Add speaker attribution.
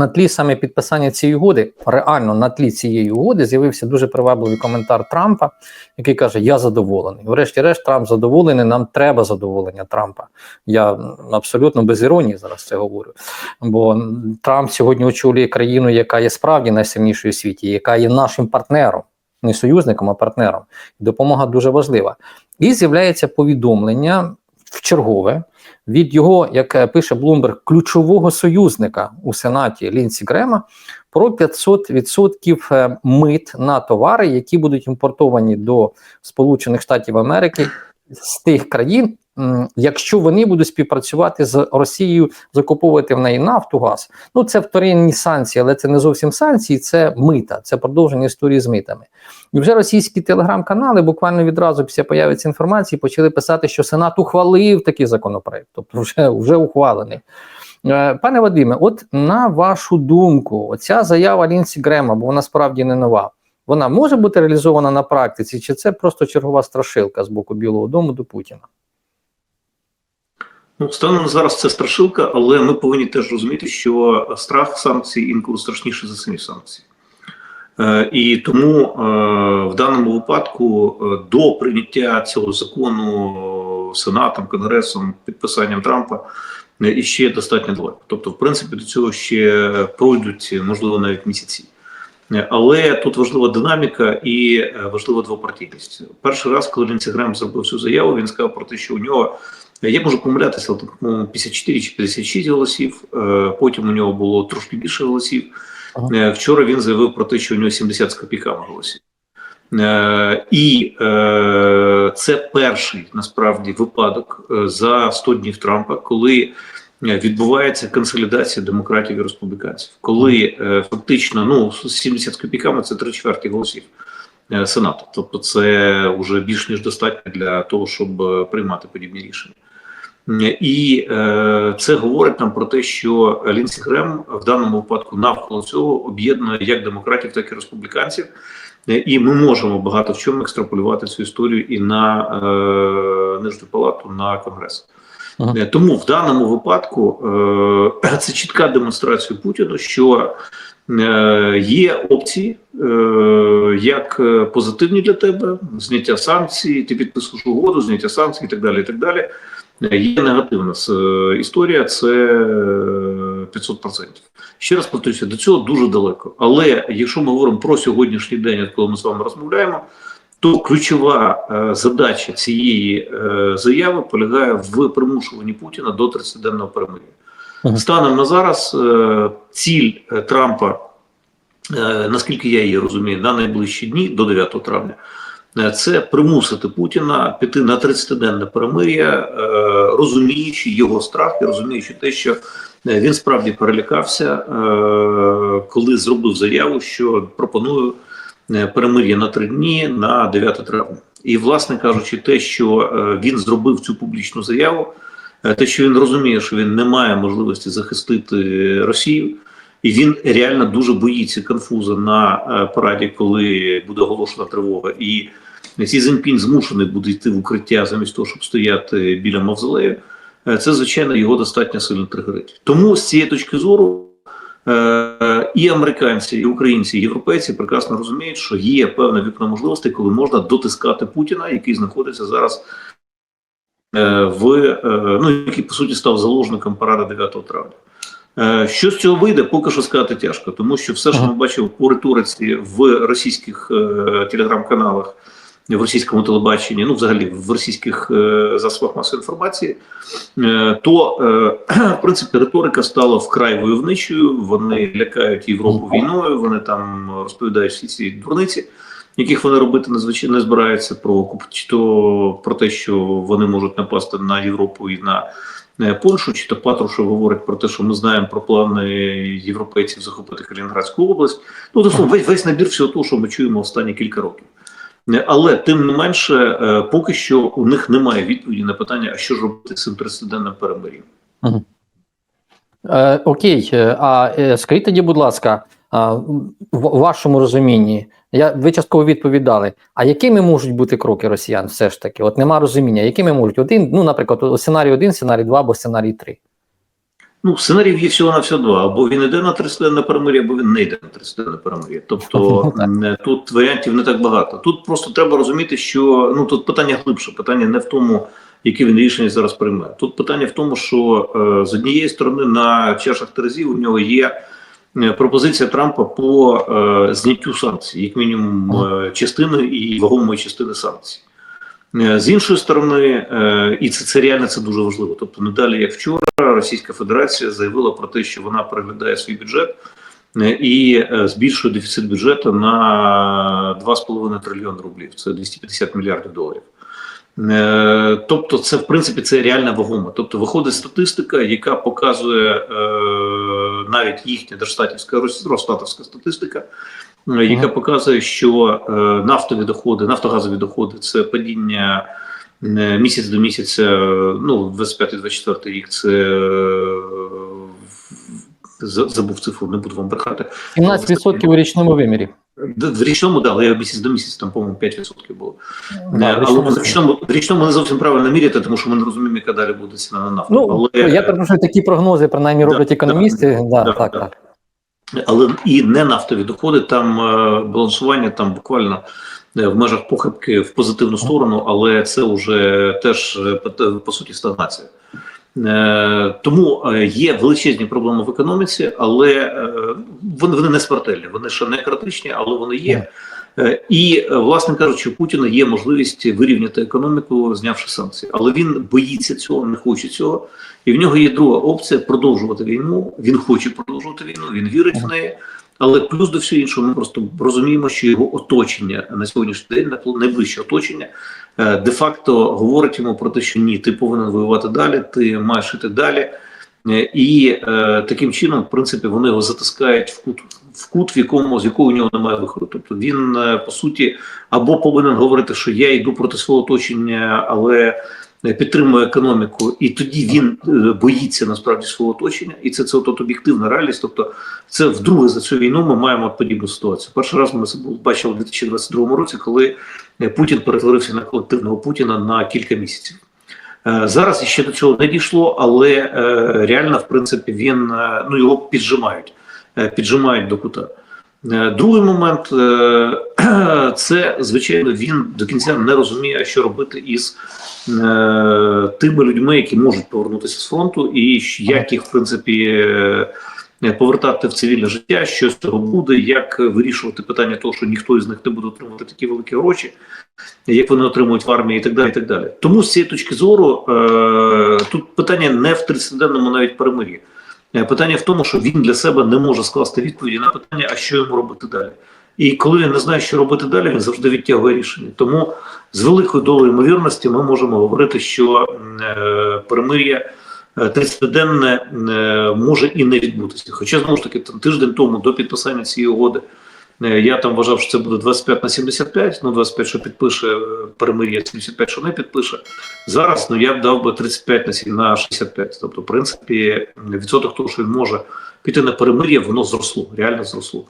Speaker 1: на тлі саме підписання цієї угоди, реально на тлі цієї угоди з'явився дуже привабливий коментар Трампа, який каже: Я задоволений. Врешті-решт, Трамп задоволений. Нам треба задоволення Трампа. Я абсолютно без іронії зараз це говорю. Бо Трамп сьогодні очолює країну, яка є справді найсильнішою у світі, яка є нашим партнером, не союзником, а партнером. Допомога дуже важлива. І з'являється повідомлення в чергове від його, як е, пише Блумберг, ключового союзника у Сенаті Лінсі Грема про 500% е, мит на товари, які будуть імпортовані до Сполучених Штатів Америки з тих країн, якщо вони будуть співпрацювати з Росією, закуповувати в неї нафту, газ. Ну це вторинні санкції, але це не зовсім санкції, це мита, це продовження історії з митами. І вже російські телеграм-канали буквально відразу після появи цієї інформації почали писати, що Сенат ухвалив такий законопроект, тобто вже, вже ухвалений. Е, Пане Вадиме, от на вашу думку, оця заява Лінсі Грема, бо вона справді не нова, вона може бути реалізована на практиці, чи це просто чергова страшилка з боку Білого Дому до Путіна?
Speaker 2: Ну, станом зараз це страшилка, але ми повинні теж розуміти, що страх санкцій інколи страшніше за самі санкції. Е, І тому е, в даному випадку е, до прийняття цього закону Сенатом, Конгресом, підписанням Трампа е, іще достатньо далеко. Тобто, в принципі, до цього ще пройдуть, можливо, навіть місяці. Але тут важлива динаміка і важлива двопартійність. Перший раз, коли Лінці Грем зробив цю заяву, він сказав про те, що у нього я можу помилятися, але тут по-моєму, 54 чи 56 голосів. Е, Потім у нього було трошки більше голосів.
Speaker 1: Ага.
Speaker 2: Е, Вчора він заявив про те, що у нього 70 з копійками голосів. Е, І е, це перший насправді випадок е, за 100 днів Трампа, коли е, відбувається консолідація демократів і республіканців, коли е, фактично ну 70 з копійками це три чверті голосів е, Сенату. Тобто, це вже більш ніж достатньо для того, щоб е, приймати подібні рішення. І е, це говорить нам про те, що Лінсі Грем в даному випадку навколо цього об'єднує як демократів, так і республіканців. І ми можемо багато в чому екстраполювати цю історію і на е, нижню палату на конгрес.
Speaker 1: Ага.
Speaker 2: Е, Тому в даному випадку е, це чітка демонстрація Путіну, що е, є опції, е, як е, позитивні для тебе, зняття санкцій, ти підписуєш угоду, зняття санкцій і так далі. І так далі. Е, Є негативна е, історія, це е, 500%. Ще раз повторюся, до цього дуже далеко. Але якщо ми говоримо про сьогоднішній день, коли ми з вами розмовляємо, то ключова е, задача цієї е, заяви полягає в примушуванні Путіна до 30-денного перемир'я. Станом на зараз е, ціль е, Трампа, е, наскільки я її розумію, на найближчі дні до 9 травня. Е, Це примусити Путіна піти на 30-денне перемир'я, е, розуміючи його страх і розуміючи те, що е, він справді перелякався, коли зробив заяву, що пропоную перемир'я на три дні на 9 травня. І, власне кажучи, те, що він зробив цю публічну заяву, те, що він розуміє, що він не має можливості захистити Росію, і він реально дуже боїться конфуза на е, параді, коли буде оголошена тривога. І Сі Цзіньпінь змушений буде йти в укриття замість того, щоб стояти біля мавзолею. Е, Це, звичайно, його достатньо сильно тригерить. Тому з цієї точки зору е, і американці, і українці, і європейці прекрасно розуміють, що є певне вікно можливостей, коли можна дотискати Путіна, який знаходиться зараз в ну, який по суті став заложником паради 9 травня. Е, Що з цього вийде, поки що сказати тяжко, тому що все, що ми бачимо по риториці в російських е, телеграм-каналах, в російському телебаченні, ну взагалі в російських е, засобах масової інформації, то в принципі риторика стала вкрай войовничою. Вони лякають Європу війною, вони там розповідають всі ці дурниці, яких вони робити надзвичайно не збираються про то про те, що вони можуть напасти на Європу і на Польщу, чи то Патрушев говорить про те, що ми знаємо про плани європейців захопити Калінінградську область. Ну тобто весь, весь набір всього того, що ми чуємо останні кілька років. Але тим не менше, е, поки що у них немає відповіді на питання, а що ж робити з цим 30-денним перемир'ям.
Speaker 1: Е, окей, е, а скажіть тоді, будь ласка, в вашому розумінні, я, ви частково відповідали, а якими можуть бути кроки росіян все ж таки? От нема розуміння, якими можуть один, ну, наприклад, сценарій 1, сценарій 2 або сценарій 3.
Speaker 2: Ну, сценаріїв є всього на всього два. Або він йде на 30-денне перемир'я, або він не йде на 30-денне перемир'я. Тобто тут варіантів не так багато. Тут просто треба розуміти, що ну тут питання глибше. Питання не в тому, які він рішення зараз прийме. Тут питання в тому, що е, з однієї сторони на чашах терезів у нього є пропозиція Трампа по е, зняттю санкцій, як мінімум е, частини і вагомої частини санкцій. Е, З іншої сторони, е, і це, це реально це дуже важливо. Тобто, не далі як вчора, Російська Федерація заявила про те, що вона переглядає свій бюджет е, і е, збільшує дефіцит бюджету на 2,5 трильйони рублів. Це 250 мільярдів доларів. Е, Тобто, це в принципі це реально вагомо. Тобто, виходить статистика, яка показує е, навіть їхня держстатівська рос- розстатівська статистика, е, яка показує, що е, нафтові доходи, нафтогазові доходи це падіння е, місяць до місяця. Ну, 25-24 рік це забув цифру, не буду вам брехати.
Speaker 1: 17% у річному вимірі.
Speaker 2: В річному, да, але я місяць до місяця, там, по-моєму, 5% було.
Speaker 1: Да,
Speaker 2: Е,
Speaker 1: в
Speaker 2: але
Speaker 1: річному
Speaker 2: в річному, в річному не зовсім правильно міряти, тому що ми не розуміємо, яка далі буде ціна на нафту.
Speaker 1: Ну,
Speaker 2: але,
Speaker 1: я перепрошую, такі прогнози принаймні
Speaker 2: Да,
Speaker 1: роблять економісти. Да,
Speaker 2: да,
Speaker 1: так,
Speaker 2: да.
Speaker 1: так.
Speaker 2: але і не нафтові доходи, там е, балансування там буквально е, в межах похибки в позитивну сторону, але це вже теж е, по суті стагнація. Е, тому е, є величезні проблеми в економіці, але е, вони, вони не смертельні, вони ще не критичні, але вони є. Е, І, е, власне кажучи, у Путіна є можливість вирівняти економіку, знявши санкції. Але він боїться цього, не хоче цього. І в нього є друга опція продовжувати війну. Він хоче продовжувати війну, він вірить в неї. Але плюс до всього іншого, ми просто розуміємо, що його оточення на сьогоднішній день, на найближче оточення, е, де-факто говорить йому про те, що ні, ти повинен воювати далі, ти маєш іти далі. І таким чином, в принципі, вони його затискають в кут, в кут, в якому з якого у нього немає виходу. Тобто він е, по суті або повинен говорити, що я йду проти свого оточення, але е, підтримую економіку, і тоді він е, боїться насправді свого оточення, і це це от, об'єктивна реальність. Тобто, це вдруге за цю війну ми маємо подібну ситуацію. Перший раз ми це бачили у 2022 році, коли Путін перетворився на колективного Путіна на кілька місяців. Зараз ще до цього не дійшло, але реально, в принципі, він ну його піджимають, піджимають до кута. Е, Другий момент е, це звичайно він до кінця не розуміє, що робити із е, тими людьми, які можуть повернутися з фронту, і як їх в принципі е, повертати в цивільне життя, що з цього буде, як вирішувати питання того, що ніхто із них не буде отримувати такі великі гроші, як вони отримують в армії, і так далі. І так далі. Тому з цієї точки зору е, тут питання не в 30-денному навіть перемир'ї. Е, Питання в тому, що він для себе не може скласти відповіді на питання, а що йому робити далі. І коли він не знає, що робити далі, він завжди відтягує рішення. Тому з великою долею ймовірності ми можемо говорити, що е, перемир'я тридцятиденне 30-денне е, може і не відбутися. Хоча знову ж таки там, тиждень тому до підписання цієї угоди я там вважав, що це буде 25 на 75, ну 25, що підпише е, перемир'я, 75, що не підпише. Зараз ну я б дав би 35 на сім- на 65. Тобто, в принципі, відсоток того, що він може піти на перемир'я, воно зросло, реально зросло.